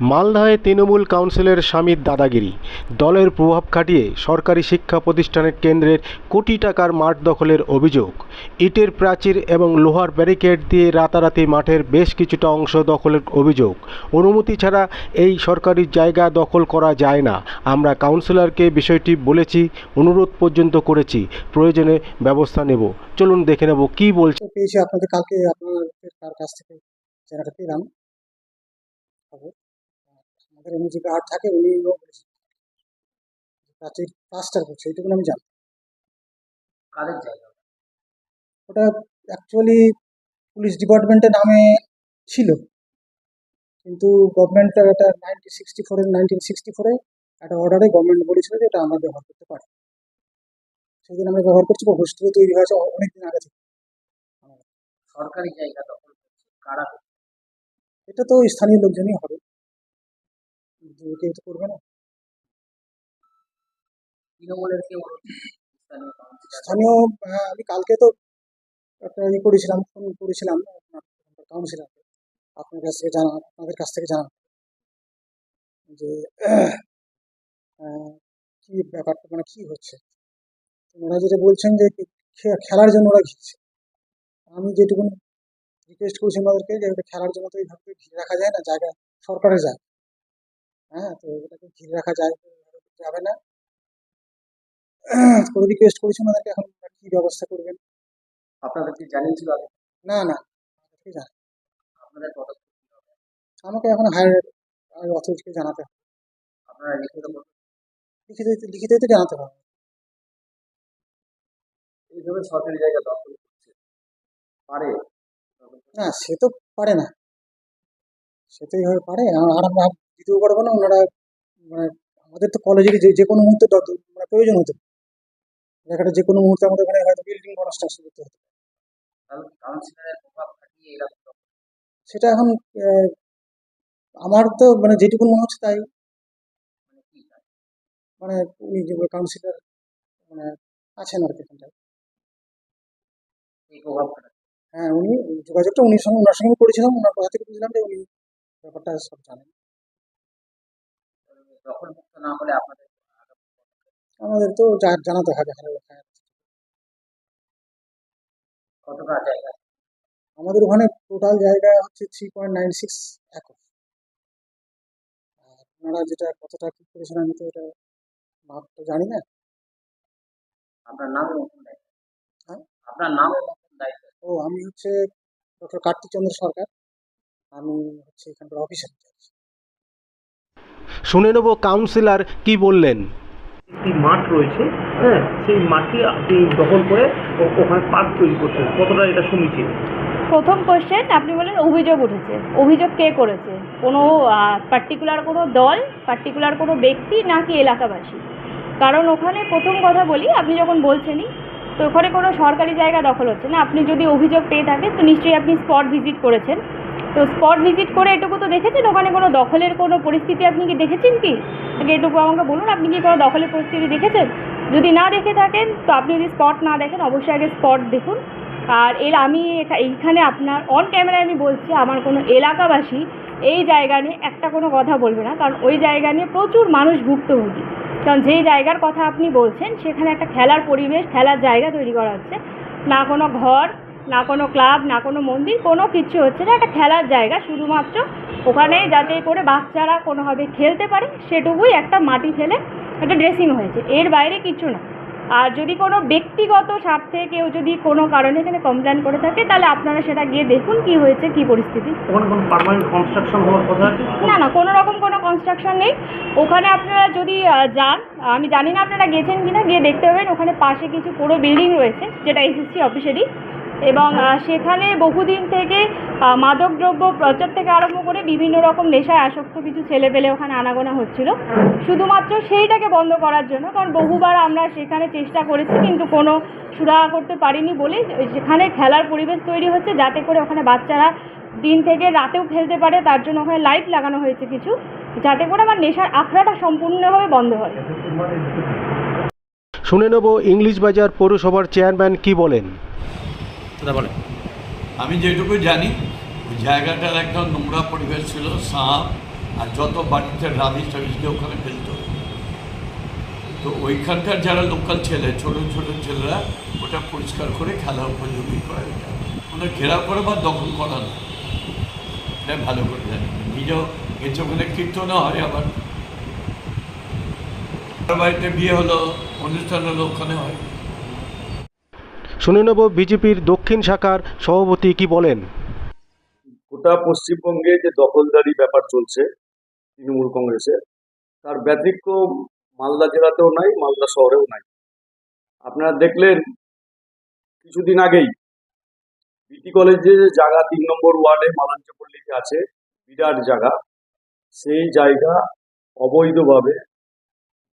মালদায় তৃণমূল কাউন্সিলের স্বামীর দাদাগিরি। দলের প্রভাব খাটিয়ে সরকারি শিক্ষা প্রতিষ্ঠানের কেন্দ্রের কোটি টাকার মাঠ দখলের অভিযোগ। ইটের প্রাচীর এবং লোহার ব্যারিকেড দিয়ে রাতারাতি মাঠের বেশ কিছুটা অংশ দখলের অভিযোগ। অনুমতি ছাড়া এই সরকারি জায়গা দখল করা যায় না। আমরা কাউন্সিলরকে বিষয়টি বলেছি, অনুরোধ পর্যন্ত করেছি। প্রয়োজনে ব্যবস্থা নেব। চলুন দেখে নেব কী বলছে। পেয়েছি আপনাদের কালকে কাছ থেকে জায়গাটা পেলাম। খবর আমাদের এমনি যে গার্ড থাকে উনি প্রাচীর প্লাস্টার করছে এইটুকু আমি জানি কাদের জায়গা? ওটা অ্যাকচুয়ালি পুলিশ ডিপার্টমেন্টের নামে ছিল। কিন্তু গভর্নমেন্ট এটা নাইনটিন সিক্সটি ফোরে নাইনটিন সিক্সটি ফোরে একটা অর্ডারে গভর্নমেন্ট বলেছিল যে এটা আমরা ব্যবহার করতে পারি সেই জন্য আমরা ব্যবহার করছি বা হোস্টেলও তৈরি হয়েছে অনেক দিন আগে থেকে। সরকারি জায়গা দখল কারা এটা তো স্থানীয় লোকজনই হবে। কেউ তো করবে না? তৃণমূলের কেউ স্থানীয় কাউন্সিলর স্থানীয় আহ, আমি কালকে তো একটা ইয়ে করেছিলাম ফোন করেছিলাম কাউন্সিলারকে আপনার কাছ থেকে জানা আপনাদের কাছ থেকে জানা। যে কি ব্যাপারটা মানে কি হচ্ছে? ওরা যেটা বলছেন যে খেলার জন্য ওরা ঘিরছে। আমি যেটুকু রিকোয়েস্ট করেছি ওনাদেরকে যে খেলার জন্য তো এইভাবে ঘিরে রাখা যায় না জায়গা সরকারের যায় হ্যাঁ তো ওটাকে ঘিরে রাখা যায় যাবে না। করে রিকোয়েস্ট করেছি ওনাদেরকে এখন কি ব্যবস্থা করবেন? আপনাদেরকে জানিয়েছিল আগে? না না আপনাদের আমাকে এখন হায়ার অথরিটিকে জানাতে হবে। আপনারা লিখিত করবেন। লিখিত লিখিত তো জানাতে হবে। এইভাবে সরকারি জায়গা দখল করছে। পারে? না সে তো পারে না। সে তো এইভাবে পারে। আর আমরা দিতেও পারব না ওনারা মানে আমাদের তো কলেজের যে যে কোনো মুহূর্তে মানে প্রয়োজন হতে। জায়গাটা যে কোনো মুহূর্তে আমাদের ওখানে হয়তো বিল্ডিং কনস্ট্রাকশন করতে হতে সেটা এখন আমার তো মানে যেটুকু মনে হচ্ছে তাই। মানে হয়? মানে উনি যে কাউন্সিলর মানে আছেন আর কি এখানটায়। হ্যাঁ উনি যোগাযোগটা উনির সঙ্গে ওনার সঙ্গে করেছিলাম ওনার কথা থেকে বুঝলাম যে উনি ব্যাপারটা সব জানেন। দখল মুক্ত না হলে আপনাদের আমাদের তো জানাতে হবে হ্যাঁ হ্যাঁ কতটা জায়গা? আমাদের ওখানে টোটাল জায়গা হচ্ছে three point nine six acre আর ওনারা যেটা কতটা কি করেছেন আমি তো এটা মাপ তো জানি না। আপনার নাম হ্যাঁ? আপনার নাম ও আমি হচ্ছে ডক্টর কার্তিক চন্দ্র সরকার। আমি হচ্ছে এখানকার অফিসার শুনে নেব কাউন্সিলর কি বললেন। একটি মাঠ রয়েছে হ্যাঁ সেই মাঠটি আপনি দখল করে ওখানে পার্ক তৈরি করছেন। কতটা এটা সমীচীন প্রথম কোশ্চেন আপনি বলেন অভিযোগ উঠেছে। অভিযোগ কে করেছে? কোনো পার্টিকুলার কোনো দল পার্টিকুলার কোনো ব্যক্তি নাকি এলাকাবাসী? কারণ ওখানে প্রথম কথা বলি আপনি যখন বলছেনই তো ওখানে কোনো সরকারি জায়গা দখল হচ্ছে না। আপনি যদি অভিযোগ পেয়ে থাকেন তো নিশ্চয়ই আপনি স্পট ভিজিট করেছেন। তো স্পট ভিজিট করে এটুকু তো দেখেছেন? ওখানে কোনো দখলের কোনো পরিস্থিতি আপনি কি দেখেছেন কি? এটুকু আমাকে বলুন, আপনি কি কোনো দখলের পরিস্থিতি দেখেছেন? যদি না দেখে থাকেন, তো আপনি যদি স্পট না দেখেন, অবশ্যই আগে স্পট দেখুন। আর এর আমি এইখানে আপনার অন ক্যামেরায় আমি বলছি, আমার কোনো এলাকাবাসী এই জায়গা নিয়ে একটা কোনো কথা বলবে না। কারণ ওই জায়গা নিয়ে প্রচুর মানুষ ভুক্তভোগী। কারণ যেই জায়গার কথা আপনি বলছেন, সেখানে একটা খেলার পরিবেশ, খেলার জায়গা তৈরি করা হচ্ছে। না কোনো ঘর না কোনো ক্লাব না কোনো মন্দির কোনো কিছু হচ্ছে না। একটা খেলার জায়গা শুধুমাত্র। ওখানে যাতে করে বাচ্চারা কোনোভাবে খেলতে পারে সেটুকুই একটা মাটি ফেলে একটা ড্রেসিং হয়েছে। এর বাইরে কিছু না। আর যদি কোনো ব্যক্তিগত স্বার্থে কেউ যদি কোনো কারণে এখানে কমপ্লেন করে থাকে তাহলে আপনারা সেটা গিয়ে দেখুন কি হয়েছে কি পরিস্থিতি। না না কোনো রকম কোনো কনস্ট্রাকশন নেই। ওখানে আপনারা যদি যান আমি জানি না আপনারা গেছেন কি না গিয়ে দেখতে পাবেন। ওখানে পাশে কিছু পুরো বিল্ডিং রয়েছে যেটা এসএসসি অফিসেরই এবং সেখানে বহুদিন থেকে মাদকদ্রব্য প্রচার থেকে আরম্ভ করে বিভিন্ন রকম নেশায় আসক্ত কিছু ছেলেপেলে ওখানে আনাগোনা হচ্ছিল। শুধুমাত্র সেইটাকে বন্ধ করার জন্য, কারণ বহুবার আমরা সেখানে চেষ্টা করেছি, কিন্তু কোনো সুরাহা করতে পারিনি বলে সেখানে খেলার পরিবেশ তৈরি হচ্ছে, যাতে করে ওখানে বাচ্চারা দিন থেকে রাতেও খেলতে পারে, তার জন্য ওখানে লাইট লাগানো হয়েছে কিছু, যাতে করে আমার নেশার আখড়াটা সম্পূর্ণভাবে বন্ধ হয়। শুনে নেব ইংলিশ বাজার পৌরসভার চেয়ারম্যান কি বলেন? আমি যেটুকু জানি, জায়গাটার একটা নোংরা পরিবেশ ছিল, সাপ, আর যত বাড়িতে রাবিশ টাবিশকে ওখানে ফেলতো। তো ওইখানকার যারা লোকাল ছেলে, ছোট ছোট ছেলেরা, ওটা পরিষ্কার করে খেলা উপযোগী করে। এটা ওটা ঘেরা করে বা দখল করা না। এটা ভালো করে জানি। নিজেও গেছে ওখানে কীর্তনও হয় আবার। বাড়িতে বিয়ে হলো, অনুষ্ঠান হলো, ওখানে হয়। শুনে নেব বিজেপির দক্ষিণ শাখার সভাপতি কি বলেন। গোটা পশ্চিমবঙ্গে যে দখলদারি ব্যাপার চলছে তৃণমূল কংগ্রেসের, তার ব্যতিক্রম মালদা জেলাতেও নাই, মালদা শহরেও নাই। আপনারা দেখলেন কিছুদিন আগেই বিটি কলেজে যে জায়গা, তিন নম্বর ওয়ার্ডে মালাঞ্চপল্লীতে আছে, বিরাট জায়গা, সেই জায়গা অবৈধভাবে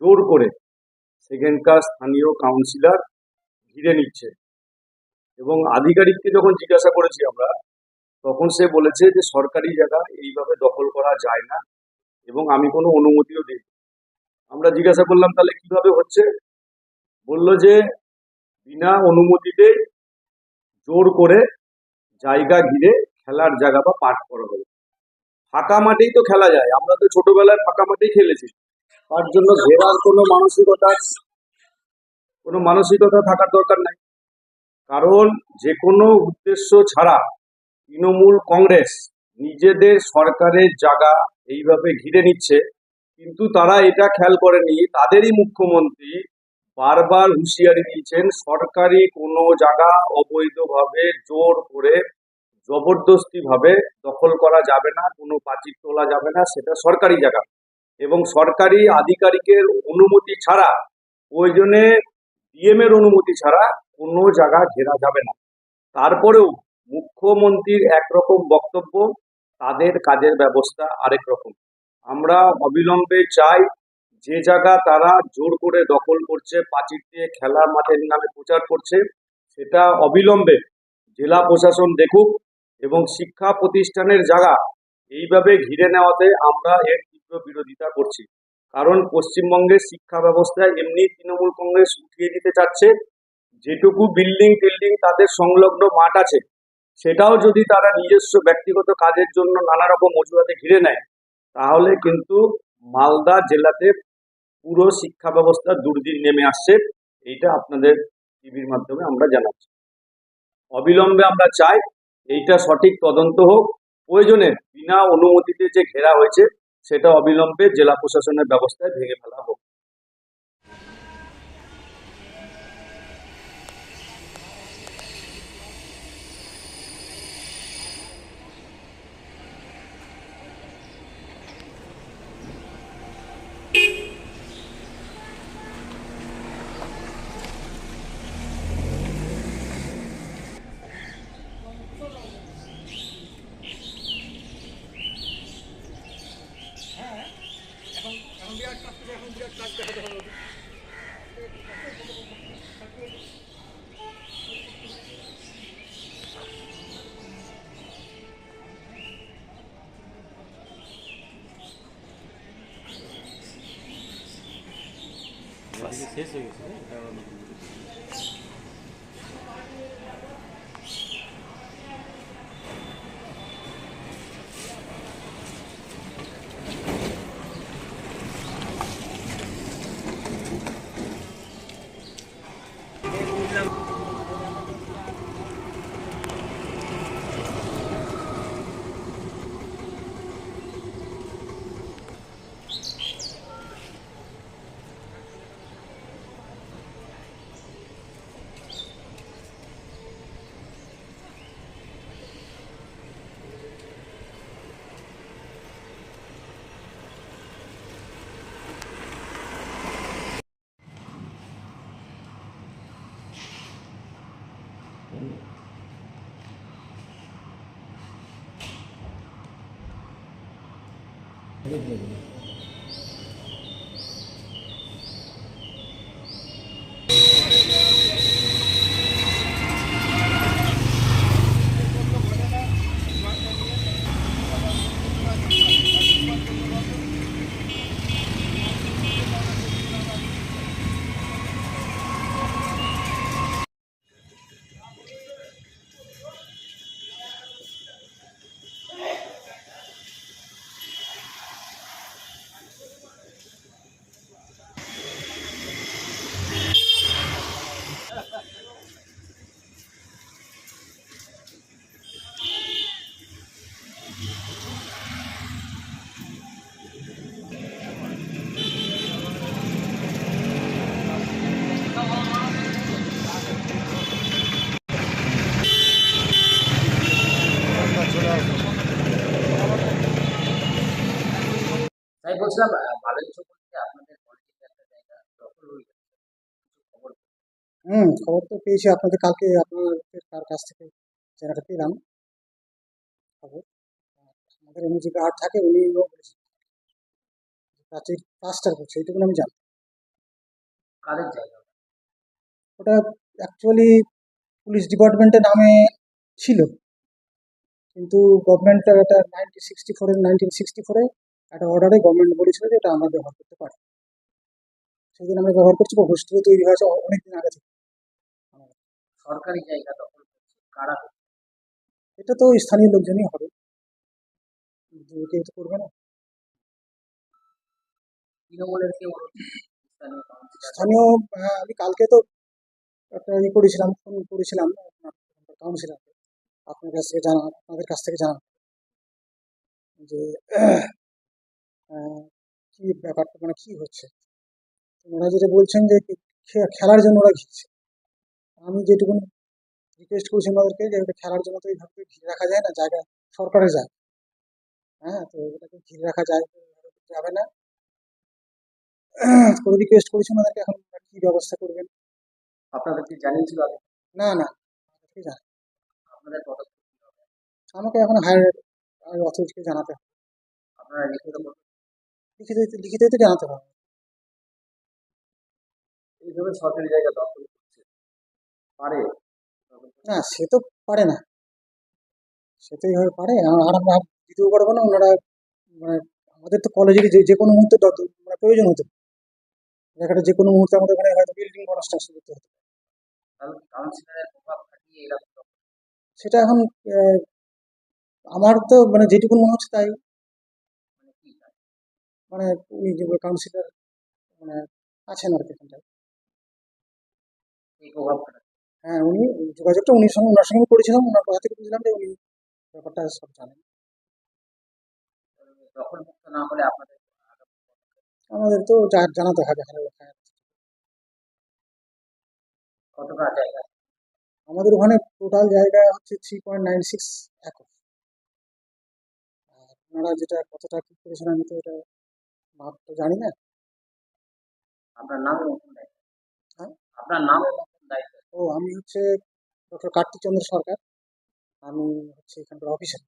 জোর করে সেখানকার স্থানীয় কাউন্সিলর ঘিরে নিচ্ছে। এবং আধিকারিককে যখন জিজ্ঞাসা করেছি আমরা, তখন সে বলেছে যে সরকারি জায়গা এইভাবে দখল করা যায় না এবং আমি কোনো অনুমতিও দিই আমরা জিজ্ঞাসা করলাম, তাহলে কীভাবে হচ্ছে? বলল যে, বিনা অনুমতিতে জোর করে জায়গা ঘিরে খেলার জায়গা বা পাঠ করা হবে। ফাঁকা মাঠেই তো খেলা যায়। আমরা তো ছোটবেলায় ফাঁকা মাঠেই খেলেছি। তার জন্য ঘেরার কোনো মানসিকতা কোনো মানসিকতা থাকার দরকার নাই। কারণ যে কোনো উদ্দেশ্য ছাড়া তৃণমূল কংগ্রেস নিজেদের সরকারের জায়গা এইভাবে ঘিরে নিচ্ছে, কিন্তু তারা এটা খেয়াল করেনি, তাদেরই মুখ্যমন্ত্রী বারবার হুঁশিয়ারি দিয়েছেন, সরকারি কোনো জায়গা অবৈধভাবে জোর করে, জবরদস্তিভাবে দখল করা যাবে না, কোনো পাচির তোলা যাবে না, সেটা সরকারি জায়গা। এবং সরকারি আধিকারিকের অনুমতি ছাড়া, প্রয়োজনে ডিএম এর অনুমতি ছাড়া কোনো জায়গা ঘেরা যাবে না। তারপরেও মুখ্যমন্ত্রীর একরকম বক্তব্য, তাদের কাজের ব্যবস্থা আরেক রকম। আমরা অবিলম্বে চাই যে জায়গা তারা জোর করে দখল করছে, পাঁচির দিয়ে খেলার মাঠের নামে প্রচার করছে, সেটা অবিলম্বে জেলা প্রশাসন দেখুক এবং শিক্ষা প্রতিষ্ঠানের জায়গা এইভাবে ঘিরে নেওয়াতে আমরা এর তীব্র বিরোধিতা করছি। কারণ পশ্চিমবঙ্গের শিক্ষা ব্যবস্থায় এমনি তৃণমূল কংগ্রেস উঠিয়ে দিতে চাচ্ছে যেটুকু বিল্ডিং টিল্ডিং তাদের সংলগ্ন মাঠ আছে, সেটাও যদি তারা নিজস্ব ব্যক্তিগত কাজের জন্য নানা রকম অজুহাতে ঘিরে নেয়, তাহলে কিন্তু মালদা জেলাতে পুরো শিক্ষা ব্যবস্থা দুর্দিন নেমে আসছে, এইটা আপনাদের টিভির মাধ্যমে আমরা জানাচ্ছি। অবিলম্বে আমরা চাই এইটা সঠিক তদন্ত হোক, প্রয়োজনে বিনা অনুমতিতে যে ঘেরা হয়েছে, সেটা অবিলম্বে জেলা প্রশাসনের ব্যবস্থায় ভেঙে ফেলা হোক। শেষ হয়ে গেছে Gracias. বলছিলাম বালেন্দ্র বলতে আপনাদের কলেজের একটা জায়গা দখল হয়ে গেছে। খবর হুম খবর তো পেয়েছি। আপনাদের কালকে আপনাদের কার কাছ থেকে জায়গাটা পেলাম? খবর? আমাদের উনি যে গার্ড থাকে বলেছেন প্রাচীর প্লাস্টার করছে এইটুকুন আমি জানি কাদের জায়গা? ওটা অ্যাকচুয়ালি পুলিশ ডিপার্টমেন্টের নামে ছিল। কিন্তু গভর্নমেন্টটা একটা নাইনটিন সিক্সটি ফোরে নাইনটিন সিক্সটি ফোরে একটা অর্ডারে গভর্নমেন্ট বলেছিল যে এটা আমরা ব্যবহার করতে পারি সেই জন্য আমরা ব্যবহার করছি বা হোস্টেলও তৈরি হয়েছে অনেক দিন আগে থেকে। সরকারি জায়গা দখল করছে কারা এটা তো স্থানীয় লোকজনই হবে। কেউ তো করবে না। তৃণমূলের কেউ স্থানীয় আহ, আমি কালকে তো একটা ই করেছিলাম ফোন করেছিলাম কাউন্সিলারকে। আপনার কাছ থেকে জানা আপনাদের কাছ থেকে জানা। যে কি ব্যাপারটা মানে কি হচ্ছে? ওরা যেটা বলছেন যে খেলার জন্য ওরা ঘিরছে। আমি যেটুকু রিকোয়েস্ট করেছি ওনাদেরকে যে খেলার জন্য তো এইভাবে ঘিরে রাখা যায় না জায়গা সরকারের জায়গা হ্যাঁ তো এটাকে ঘিরে রাখা যায় যাবে না। করে রিকোয়েস্ট করেছি ওনাদেরকে এখন ওনারা কি ব্যবস্থা করবেন? আপনাদেরকে জানিয়েছিল আগে? না না আপনাদের? আমাকে এখন হায়ার অথরিটিকে জানাতে হবে। আপনারা লিখিত। লিখিত তো জানাতে হবে এইভাবে সরকারি জায়গা দখল করছে পারে না সে তো পারে না সে তো এইভাবে পারে আর আর আমরা দিতেও পারব না ওনারা মানে আমাদের তো কলেজের যে যে কোনো মুহূর্তে মানে প্রয়োজন হতে। জায়গাটা যে কোনো মুহূর্তে আমাদের ওখানে হয়তো বিল্ডিং কনস্ট্রাকশন করতে হতে সেটা এখন আমার তো মানে যেটুকু মনে হচ্ছে তাই মানে? মানে উনি যেগুলো কাউন্সিলর মানে আছেন আর কি এখানটায়। হ্যাঁ উনি যোগাযোগটা উনির সঙ্গে ওনার সঙ্গে করেছিলাম ওনার কথা থেকে বুঝলাম যে উনি ব্যাপারটা সব জানেন। আমাদের তো জা- জানাতে হবে আমাদের ওখানে টোটাল জায়গা হচ্ছে three point nine six acre আর ওনারা যেটা কতটা কি করেছেন আমি তো এটা মাপ তো জানি না। আপনার নাম হ্যাঁ? আপনার নাম ও আমি হচ্ছে ডক্টর কার্তিক চন্দ্র সরকার। আমি হচ্ছে এখানকার অফিসার